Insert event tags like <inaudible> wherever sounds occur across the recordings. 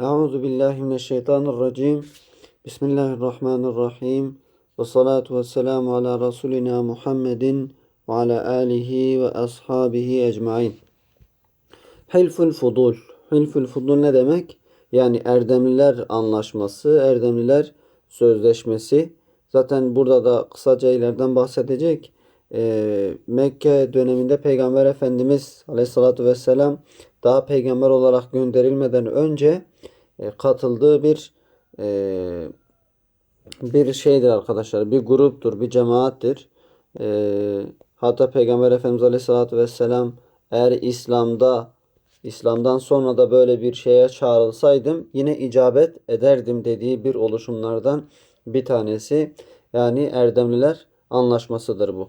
Euzu billahi mineşşeytanirracim. Bismillahirrahmanirrahim. Ve salatu ve selamu ala Resulina Muhammedin ve ala alihi ve ashabihi ecmain. Hilful Fudul. Hilful Fudul ne demek? Yani Erdemliler Anlaşması, Erdemliler Sözleşmesi. Zaten burada da kısaca ileriden bahsedecek. Ee, Mekke döneminde Peygamber Efendimiz Aleyhisselatü Vesselam daha peygamber olarak gönderilmeden önce e, katıldığı bir e, bir şeydir arkadaşlar. Bir gruptur, bir cemaattir. E, hatta Peygamber Efendimiz Aleyhisselatü Vesselam eğer İslam'da İslam'dan sonra da böyle bir şeye çağrılsaydım yine icabet ederdim dediği bir oluşumlardan bir tanesi. Yani Erdemliler anlaşmasıdır bu.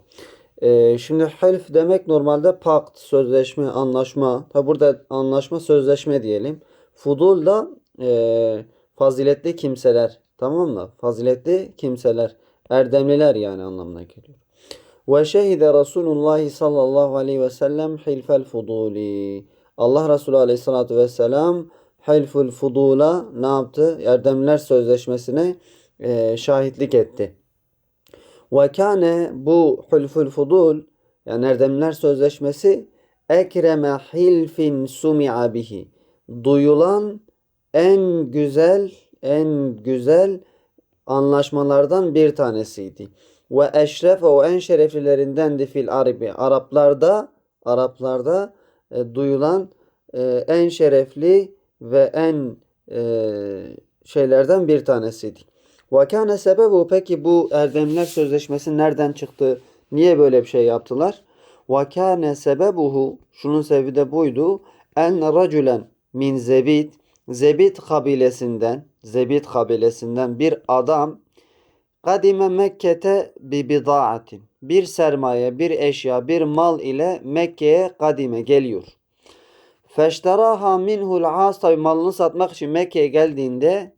Ee, şimdi helf demek normalde pakt, sözleşme, anlaşma. Tabi burada anlaşma, sözleşme diyelim. Fudul da e, faziletli kimseler. Tamam mı? Faziletli kimseler. Erdemliler yani anlamına geliyor. Ve şehide Resulullah sallallahu aleyhi ve sellem hilfel fuduli. Allah Resulü aleyhissalatü vesselam hilful fudula ne yaptı? Erdemliler sözleşmesine e, şahitlik etti. Ve kâne bu hulful fudul yani Erdemliler Sözleşmesi ekreme hilfin sumi'a bihi duyulan en güzel en güzel anlaşmalardan bir tanesiydi. Ve eşref o en şereflilerindendi fil arabi. Araplarda Araplarda e, duyulan e, en şerefli ve en e, şeylerden bir tanesiydi. Ve kâne sebebu peki bu Erdemler Sözleşmesi nereden çıktı? Niye böyle bir şey yaptılar? Ve kâne sebebuhu şunun sebebi de buydu. En raculen min zebit Zebit kabilesinden Zebit kabilesinden bir adam kadime Mekke'te bi bidaatin bir sermaye, bir eşya, bir mal ile Mekke'ye kadime geliyor. Feşteraha minhul as malını satmak için Mekke'ye geldiğinde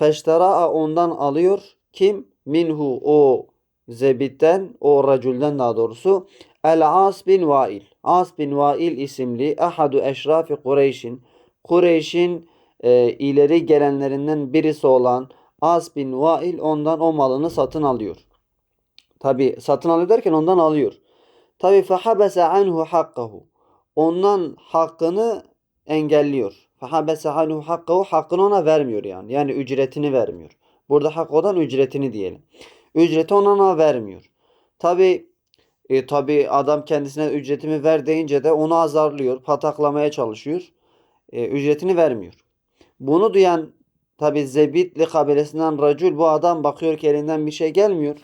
feşteraha ondan alıyor. Kim? Minhu o zebitten, o racülden daha doğrusu. El As bin Vail. As bin Vail isimli ahadu eşrafi Kureyş'in. Kureyş'in e, ileri gelenlerinden birisi olan As bin Vail ondan o malını satın alıyor. Tabi satın alıyor derken ondan alıyor. Tabi fehabese anhu hakkahu. Ondan hakkını engelliyor. Fehabese anhu hakkahu hakkını ona vermiyor yani. Yani ücretini vermiyor. Burada hak olan ücretini diyelim. Ücreti ona vermiyor. Tabi e, tabi adam kendisine ücretimi ver deyince de onu azarlıyor, pataklamaya çalışıyor. E, ücretini vermiyor. Bunu duyan tabi Zebitli kabilesinden racül bu adam bakıyor ki elinden bir şey gelmiyor.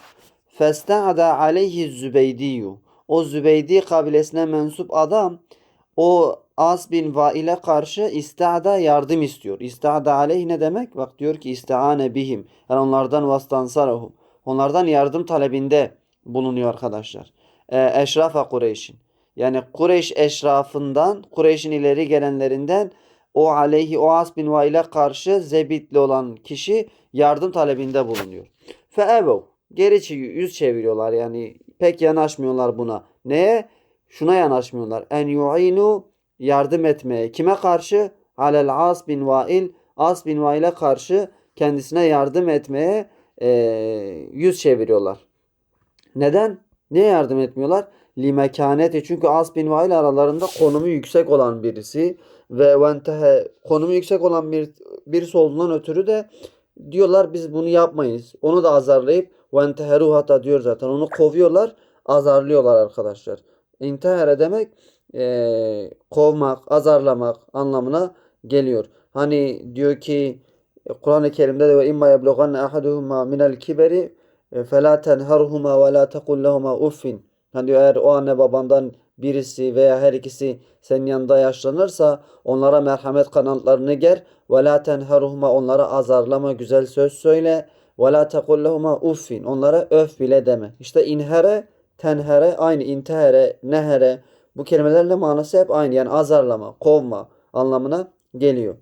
Festa'ada aleyhi Zübeydiyu. O Zübeydi kabilesine mensup adam o As bin Vail'e karşı ista'da yardım istiyor. İsta'da aleyh ne demek? Bak diyor ki ista'ane bihim. Yani onlardan vastansarahum. Onlardan yardım talebinde bulunuyor arkadaşlar. Ee, eşrafa Kureyş'in. Yani Kureyş eşrafından, Kureyş'in ileri gelenlerinden o aleyhi o As bin Vail'e karşı zebitli olan kişi yardım talebinde bulunuyor. Feevev. Geri yüz çeviriyorlar yani pek yanaşmıyorlar buna. Neye? Şuna yanaşmıyorlar. En yu'inu yardım etmeye. Kime karşı? Alel As bin Vail. As bin Vail'e karşı kendisine yardım etmeye e, yüz çeviriyorlar. Neden? Niye yardım etmiyorlar? Limekaneti. Çünkü As bin Vail aralarında konumu yüksek olan birisi ve ventehe konumu yüksek olan bir birisi olduğundan ötürü de diyorlar biz bunu yapmayız. Onu da azarlayıp venteheru hatta diyor zaten. Onu kovuyorlar, azarlıyorlar arkadaşlar. İntehere demek e, kovmak, azarlamak anlamına geliyor. Hani diyor ki Kur'an-ı Kerim'de de ve imma yeblughanne ahaduhuma minel kiberi fela tenharhuma ve la tekul lehuma uffin. Hani diyor eğer o anne babandan birisi veya her ikisi senin yanında yaşlanırsa onlara merhamet kanatlarını ger ve la tenharhuma onlara azarlama güzel söz söyle ve la tekul lehuma uffin onlara öf bile deme. İşte inhere tenhere aynı intehere nehere bu kelimelerle manası hep aynı. Yani azarlama, kovma anlamına geliyor.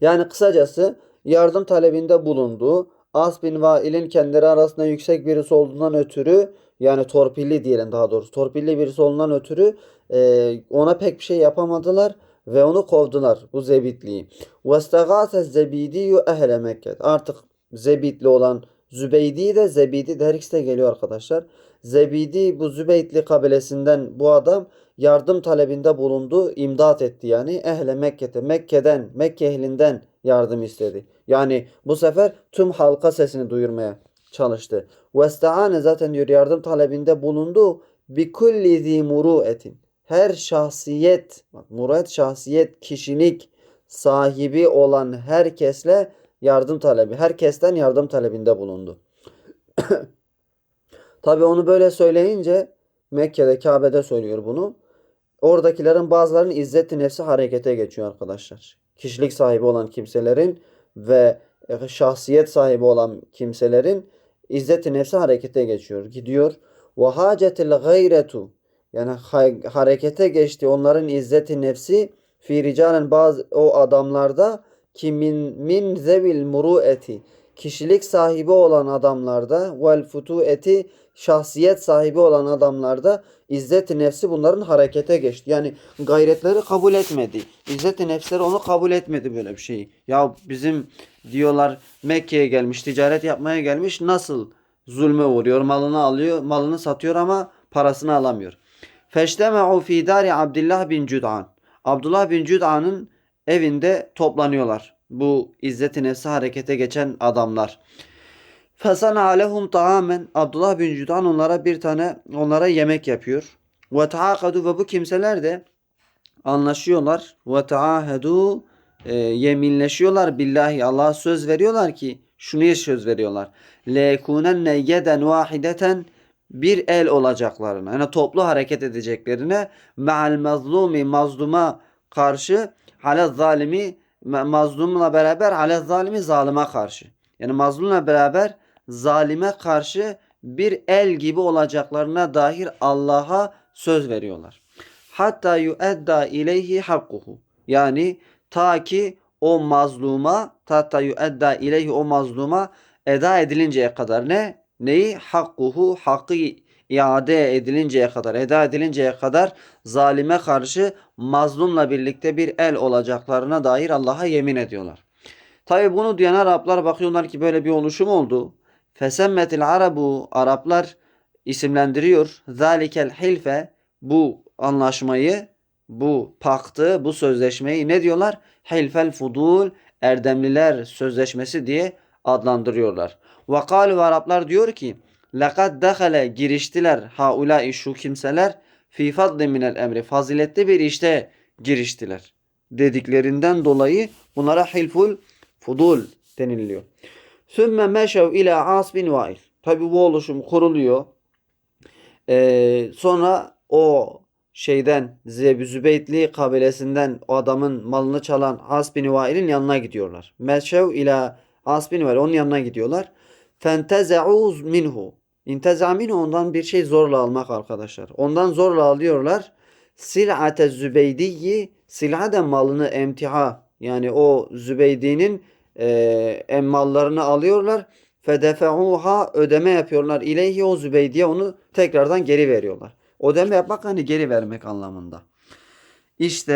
Yani kısacası yardım talebinde bulunduğu As bin Vail'in kendileri arasında yüksek birisi olduğundan ötürü yani torpilli diyelim daha doğrusu torpilli birisi olduğundan ötürü e, ona pek bir şey yapamadılar Ve onu kovdular bu Zebitliyi. وَاسْتَغَاثَ الزَّبِيدِيُّ ehle Mekke. Artık Zebitli olan Zübeydi de Zebidi de her ikisi de geliyor arkadaşlar. Zebidi bu Zübeytli kabilesinden bu adam yardım talebinde bulundu. imdat etti yani. Ehle Mekke'te Mekke'den Mekke ehlinden yardım istedi. Yani bu sefer tüm halka sesini duyurmaya çalıştı. Vesta'ane zaten diyor yardım talebinde bulundu. Bi kulli zi muruetin. Her şahsiyet, bak şahsiyet, kişilik sahibi olan herkesle yardım talebi, herkesten yardım talebinde bulundu. <coughs> Tabi onu böyle söyleyince Mekke'de, Kabe'de söylüyor bunu. Oradakilerin bazılarının izzeti nefsi harekete geçiyor arkadaşlar. Kişilik sahibi olan kimselerin ve e, şahsiyet sahibi olan kimselerin izzeti nefsi harekete geçiyor. Gidiyor. Ve hacetil gayretu yani ha- harekete geçti onların izzeti nefsi fi ricalen bazı o adamlarda kimin min zevil murueti kişilik sahibi olan adamlarda vel futueti şahsiyet sahibi olan adamlarda izzet-i nefsi bunların harekete geçti. Yani gayretleri kabul etmedi. İzzet-i nefsleri onu kabul etmedi böyle bir şeyi. Ya bizim diyorlar Mekke'ye gelmiş, ticaret yapmaya gelmiş nasıl zulme uğruyor, malını alıyor, malını satıyor ama parasını alamıyor. Feştema'u fi dari Abdullah bin Cud'an. Abdullah bin Cud'an'ın evinde toplanıyorlar. Bu izzet-i nefsi harekete geçen adamlar. Fesana alehum taamen. Abdullah bin Cud'an onlara bir tane onlara yemek yapıyor. Ve taakadu ve bu kimseler de anlaşıyorlar. Ve taahedu e, yeminleşiyorlar billahi Allah'a söz veriyorlar ki şunu söz veriyorlar. Lekunenne yeden vahideten bir el olacaklarına yani toplu hareket edeceklerine me'al mazlumi mazluma karşı ale zalimi mazlumla beraber ale zalimi zalime karşı. Yani mazlumla beraber zalime karşı bir el gibi olacaklarına dair Allah'a söz veriyorlar. Hatta yuedda ileyhi hakkuhu. Yani ta ki o mazluma hatta yuedda ileyhi o mazluma eda edilinceye kadar ne? Neyi? Hakkuhu hakkı iade edilinceye kadar, eda edilinceye kadar zalime karşı mazlumla birlikte bir el olacaklarına dair Allah'a yemin ediyorlar. Tabi bunu duyan Araplar bakıyorlar ki böyle bir oluşum oldu. Fesemmetil arabu Araplar isimlendiriyor. Zalikel hilfe bu anlaşmayı, bu paktı, bu sözleşmeyi ne diyorlar? Hilfel fudul erdemliler sözleşmesi diye adlandırıyorlar. Ve kalu Araplar diyor ki Lekad dehale giriştiler haulai şu kimseler fi fadli minel emri faziletli bir işte giriştiler dediklerinden dolayı bunlara hilful fudul deniliyor. Sümme meşev ila As bin Vail. Tabi bu oluşum kuruluyor. Ee, sonra o şeyden Zeb Zübeytli kabilesinden o adamın malını çalan As bin Vail'in yanına gidiyorlar. Meşev ila As bin Vail onun yanına gidiyorlar. Fenteze'u minhu. İnteza minhu ondan bir şey zorla almak arkadaşlar. Ondan zorla alıyorlar. Sil'ate Zübeydiyi sil'a de malını emtiha yani o Zübeydi'nin e, mallarını alıyorlar. Fedefe'uha ödeme yapıyorlar. İleyhi o Zübeydi'ye onu tekrardan geri veriyorlar. Ödeme yapmak hani geri vermek anlamında. İşte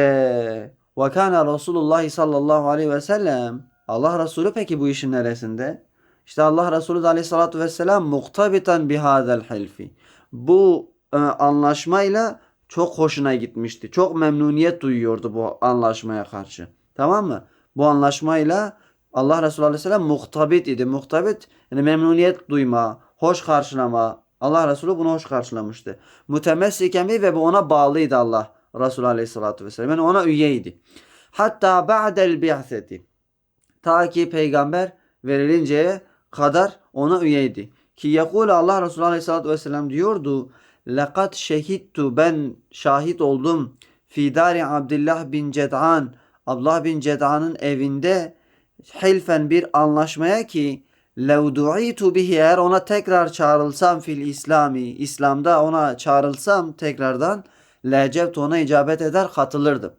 ve kana Resulullah sallallahu aleyhi ve sellem Allah Resulü peki bu işin neresinde? İşte Allah Resulü de aleyhissalatü vesselam muhtabitan bihadel hilfi. Bu e, anlaşmayla çok hoşuna gitmişti. Çok memnuniyet duyuyordu bu anlaşmaya karşı. Tamam mı? Bu anlaşmayla Allah Resulü Aleyhisselam muhtabit idi. Muhtabit yani memnuniyet duyma, hoş karşılama. Allah Resulü bunu hoş karşılamıştı. Mütemessiken ve bu ona bağlıydı Allah Resulü Aleyhisselatü Vesselam. Yani ona üyeydi. Hatta ba'del bi'seti. Ta ki peygamber verilinceye kadar ona üyeydi. Ki yakul Allah Resulü Aleyhisselatü Vesselam diyordu. Lekad şehittu ben şahit oldum. Fidari Abdullah bin Ced'an. Abdullah bin Ced'an'ın evinde hilfen bir anlaşmaya ki lev du'itu bihi eğer ona tekrar çağrılsam fil İslami İslam'da ona çağrılsam tekrardan lecebtu ona icabet eder katılırdım.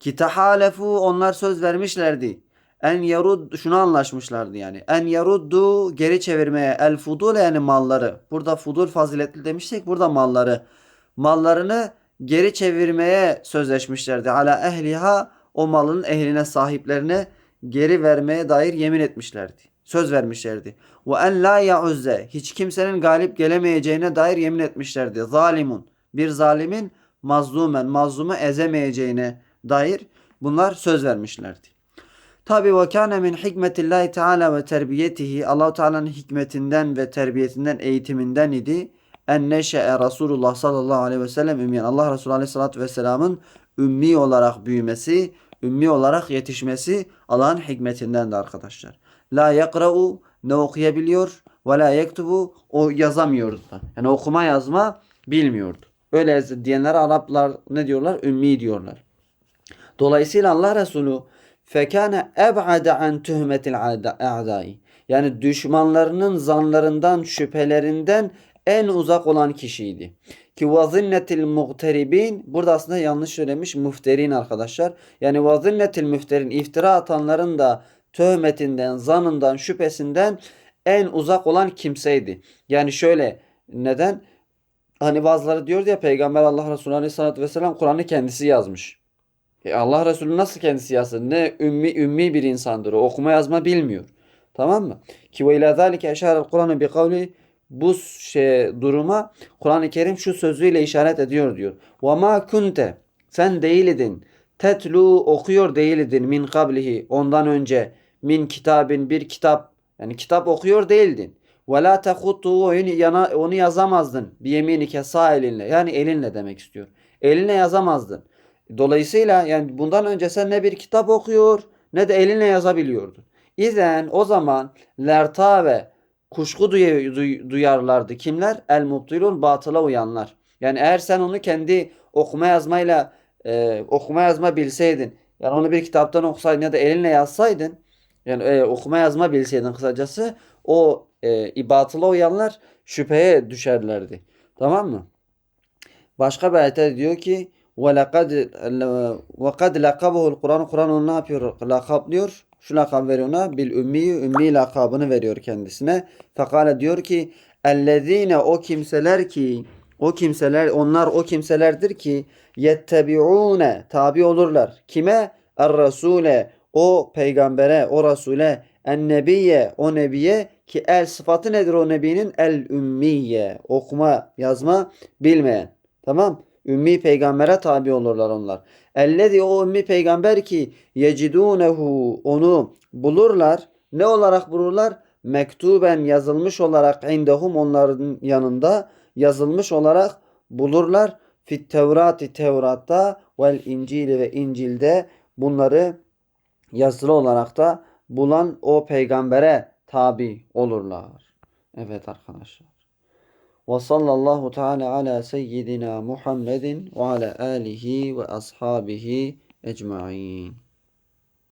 Ki onlar söz vermişlerdi. En yarud şunu anlaşmışlardı yani. En yaruddu geri çevirmeye el fudul yani malları. Burada fudul faziletli demiştik. Burada malları. Mallarını geri çevirmeye sözleşmişlerdi. Ala ehliha o malın ehline sahiplerine geri vermeye dair yemin etmişlerdi. Söz vermişlerdi. Ve en la yauzze hiç kimsenin galip gelemeyeceğine dair yemin etmişlerdi. Zalimun bir zalimin mazlumen mazlumu ezemeyeceğine dair bunlar söz vermişlerdi. Tabi ve kâne min hikmetillahi teala ve terbiyetihi Allahu Teala'nın hikmetinden ve terbiyetinden eğitiminden idi. En neşe'e Resulullah sallallahu aleyhi ve sellem ümmiyen. Allah Resulü aleyhissalatü vesselamın ümmi olarak büyümesi, ümmi olarak yetişmesi Allah'ın hikmetindendi arkadaşlar. La yakra'u ne okuyabiliyor ve la yektubu o yazamıyordu da. Yani okuma yazma bilmiyordu. Öyle diyenler Araplar ne diyorlar? Ümmi diyorlar. Dolayısıyla Allah Resulü fekane eb'ade an tuhmetil a'dai. Yani düşmanlarının zanlarından, şüphelerinden en uzak olan kişiydi. Ki vazinnetil muhteribin burada aslında yanlış söylemiş müfterin arkadaşlar. Yani vazinnetil müfterin iftira atanların da töhmetinden, zanından, şüphesinden en uzak olan kimseydi. Yani şöyle neden? Hani bazıları diyor ya Peygamber Allah Resulü Aleyhisselatü Vesselam Kur'an'ı kendisi yazmış. E Allah Resulü nasıl kendisi yazsın? Ne ümmi ümmi bir insandır. O okuma yazma bilmiyor. Tamam mı? Ki ve ila zalike eşarel Kur'an'ı bi kavli bu şey duruma Kur'an-ı Kerim şu sözüyle işaret ediyor diyor. Ve ma kunte sen değildin. Tetlu okuyor değildin min kablihi ondan önce min kitabin bir kitap yani kitap okuyor değildin. Ve la tehuttu onu yazamazdın. Bir yeminike sağ elinle yani elinle demek istiyor. Elinle yazamazdın. Dolayısıyla yani bundan önce sen ne bir kitap okuyor ne de elinle yazabiliyordun. İzen o zaman lertave kuşku duyarlardı. Kimler? El mubtilun batıla uyanlar. Yani eğer sen onu kendi okuma yazmayla e, okuma yazma bilseydin yani onu bir kitaptan okusaydın ya da elinle yazsaydın yani e, okuma yazma bilseydin kısacası o e, batıla uyanlar şüpheye düşerlerdi. Tamam mı? Başka bir ayette diyor ki ve lekad ve kad lakabahu Kur'an onu ne yapıyor? Lakaplıyor. Şu lakab veriyor ona bil ümmi ümmi lakabını veriyor kendisine. Fakale diyor ki ellezine o kimseler ki o kimseler onlar o kimselerdir ki yettebiune tabi olurlar. Kime? Er Resule o peygambere, o Resule, en nebiye, o nebiye ki el sıfatı nedir o nebinin? El ümmiye. Okuma, yazma bilmeyen. Tamam. Ümmi peygambere tabi olurlar onlar. Ellezi o ümmi peygamber ki yecidunehu onu bulurlar. Ne olarak bulurlar? Mektuben yazılmış olarak indehum onların yanında yazılmış olarak bulurlar. Fit Tevrati Tevrat'ta vel İncil ve İncil'de bunları yazılı olarak da bulan o peygambere tabi olurlar. Evet arkadaşlar. Ve sallallahu teala ala seyyidina Muhammedin ve ala alihi ve ashabihi ecmain.